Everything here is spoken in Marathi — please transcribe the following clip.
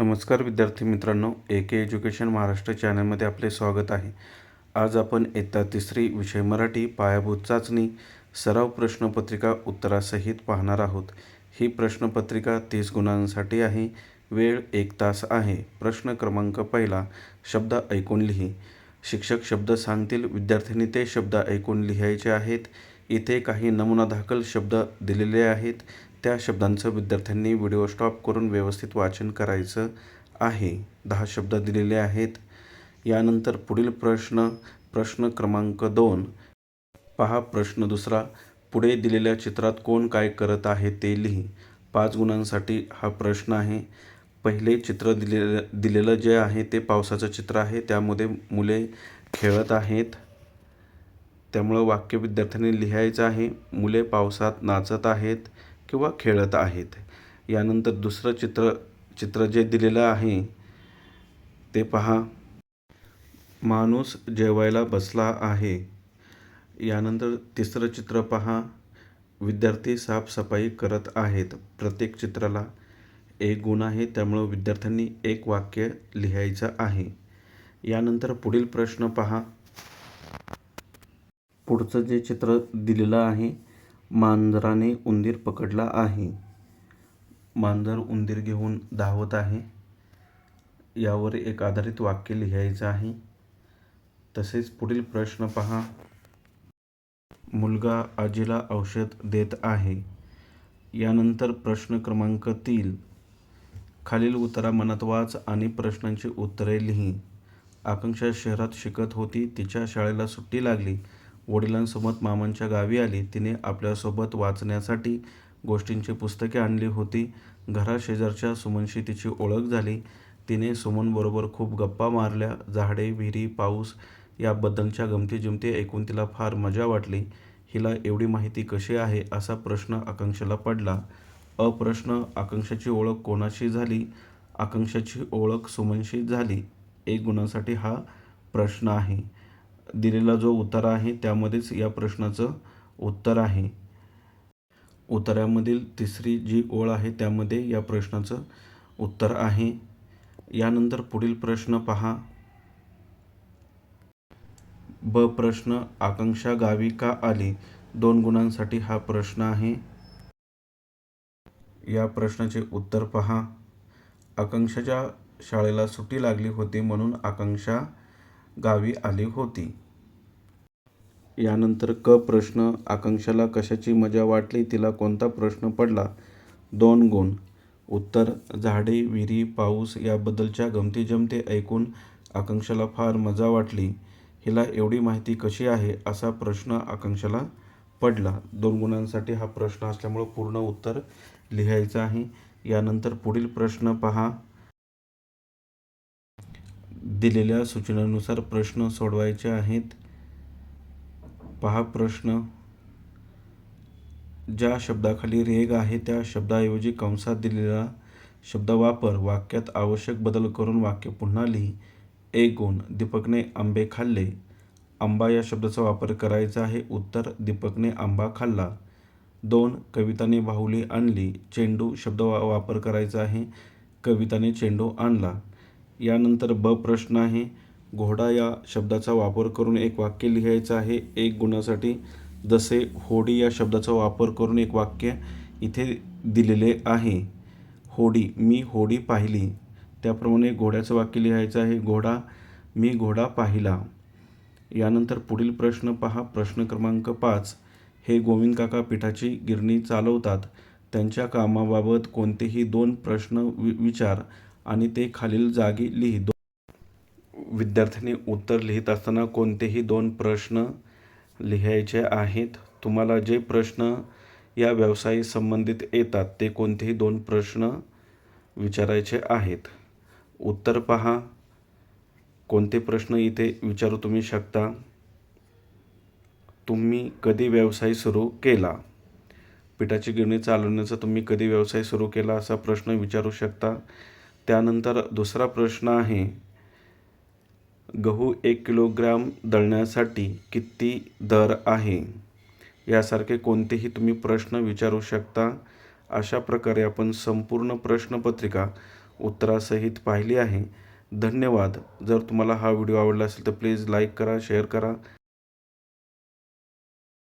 नमस्कार विद्यार्थी मित्रांनो ए के एज्युकेशन महाराष्ट्र चॅनलमध्ये आपले स्वागत आहे. आज आपण इयत्ता तिसरी विषय मराठी पायाभूत चाचणी सराव प्रश्नपत्रिका उत्तरासहित पाहणार आहोत. ही प्रश्नपत्रिका तीस गुणांसाठी आहे. वेळ एक तास आहे. प्रश्न क्रमांक पहिला शब्द ऐकून लिही. शिक्षक शब्द सांगतील विद्यार्थ्यांनी ते शब्द ऐकून लिहायचे आहेत. इथे काही नमुना दाखल शब्द दिलेले आहेत. त्या शब्दांचं विद्यार्थ्यांनी व्हिडिओ स्टॉप करून व्यवस्थित वाचन करायचं आहे. दहा शब्द दिलेले आहेत. यानंतर पुढील प्रश्न प्रश्न क्रमांक दोन. पहा प्रश्न दुसरा. पुढे दिलेल्या चित्रात कोण काय करत आहे ते लिही. पाच गुणांसाठी हा प्रश्न आहे. पहिले चित्र दिलेलं दिलेलं जे आहे ते पावसाचं चित्र आहे. त्यामध्ये मुले खेळत आहेत. त्यामुळं वाक्य विद्यार्थ्यांनी लिहायचं आहे. मुले पावसात नाचत आहेत. किंवा खेळत आहेत. यानंतर दुसरं चित्र चित्र जे दिलेलं आहे ते पहा. माणूस जेवायला बसला आहे. यानंतर तिसरं चित्र पहा. विद्यार्थी साफसफाई करत आहेत. प्रत्येक चित्राला एक गुण आहे त्यामुळं विद्यार्थ्यांनी एक वाक्य लिहायचं आहे. यानंतर पुढील प्रश्न पहा. पुढचं जे चित्र दिलेलं आहे मांजराने उंदीर पकडला आहे. मांजर उंदीर घेऊन धावत आहे. यावर एक आधारित वाक्य लिहायचं आहे. तसेच पुढील प्रश्न पहा. मुलगा आजीला औषध देत आहे. यानंतर प्रश्न क्रमांक तीन. खालील उत्तरा मनात वाच आणि प्रश्नांची उत्तरे लिही. आकांक्षा शहरात शिकत होती. तिच्या शाळेला सुट्टी लागली. वडिलांसोबत मामांच्या गावी आली. तिने आपल्यासोबत वाचण्यासाठी गोष्टींची पुस्तके आणली होती. घराशेजारच्या सुमनशी तिची ओळख झाली. तिने सुमनबरोबर खूप गप्पा मारल्या. झाडे विहिरी पाऊस याबद्दलच्या गमतीजमती ऐकून तिला फार मजा वाटली. हिला एवढी माहिती कशी आहे असा प्रश्न आकांक्षाला पडला. अप्रश्न आकांक्षाची ओळख कोणाशी झाली? आकांक्षाची ओळख सुमनशी झाली. एक गुणासाठी हा प्रश्न आहे. दिलेला जो उत्तर आहे त्यामध्येच या प्रश्नाचं उत्तर आहे. उत्तरामधील तिसरी जी ओळ आहे त्यामध्ये या प्रश्नाचं उत्तर आहे. यानंतर पुढील प्रश्न पहा. ब प्रश्न आकांक्षा गावी का आली? दोन गुणांसाठी हा प्रश्न आहे. या प्रश्नाचे उत्तर पहा. आकांक्षाच्या शाळेला सुट्टी लागली होती म्हणून आकांक्षा गावी आली होती. यानंतर क प्रश्न आकांक्षाला कशाची मजा वाटली तिला कोणता प्रश्न पडला? दोन गुण. उत्तर झाडे विहिरी पाऊस याबद्दलच्या गमतीजमती ऐकून आकांक्षाला फार मजा वाटली. हिला एवढी माहिती कशी आहे? असा प्रश्न आकांक्षाला पडला. दोन गुणांसाठी हा प्रश्न असल्यामुळं पूर्ण उत्तर लिहायचं आहे. यानंतर पुढील प्रश्न पहा. दिलेल्या सूचनेनुसार प्रश्न सोडवायचे आहेत. पहा प्रश्न. ज्या शब्दाखाली रेग आहे त्या शब्दाऐवजी कंसात दिलेला शब्द वापर वाक्यात आवश्यक बदल करून वाक्य पुन्हा लिही. एक गुण दीपकने आंबे खाल्ले. आंबा या शब्दाचा वापर करायचा आहे. उत्तर दीपकने आंबा खाल्ला. दोन कविताने बाहुली आणली. चेंडू शब्द वा वापर करायचा आहे. कविताने चेंडू आणला. यानंतर ब प्रश्न आहे. घोडा या शब्दाचा वापर करून एक वाक्य लिहायचं आहे. एक गुणासाठी जसे होडी या शब्दाचा वापर करून एक वाक्य इथे दिलेले आहे. होडी मी होडी पाहिली. त्याप्रमाणे घोड्याचं वाक्य लिहायचं आहे. घोडा मी घोडा पाहिला. यानंतर पुढील प्रश्न पहा. प्रश्न क्रमांक पाच. हे गोविंद काका पिठाची गिरणी चालवतात. त्यांच्या कामाबाबत कोणतेही दोन प्रश्न वि विचार. आणि ते खालील जागी लिही. विद्यार्थ्यांनी उत्तर लिहित असताना कोणतेही दोन प्रश्न लिहायचे आहेत. तुम्हाला जे प्रश्न या व्यवसायी संबंधित येतात ते कोणतेही दोन प्रश्न विचारायचे आहेत. उत्तर पहा. कोणते प्रश्न इथे विचारू तुम्ही शकता? तुम्ही कधी व्यवसाय सुरू केला? पिठाची गिरणी चालवण्याचा तुम्ही कधी व्यवसाय सुरू केला असा प्रश्न विचारू शकता? त्यानंतर दुसरा प्रश्न आहे गहू एक किलोग्रॅम दळण्यासाठी किती दर आहे? यासारखे कोणतेही तुम्ही प्रश्न विचारू शकता. अशा प्रकारे आपण संपूर्ण प्रश्नपत्रिका उत्तरासहित पाहिली आहे. धन्यवाद. जर तुम्हाला हा व्हिडिओ आवडला असेल तर प्लीज लाईक करा शेअर करा.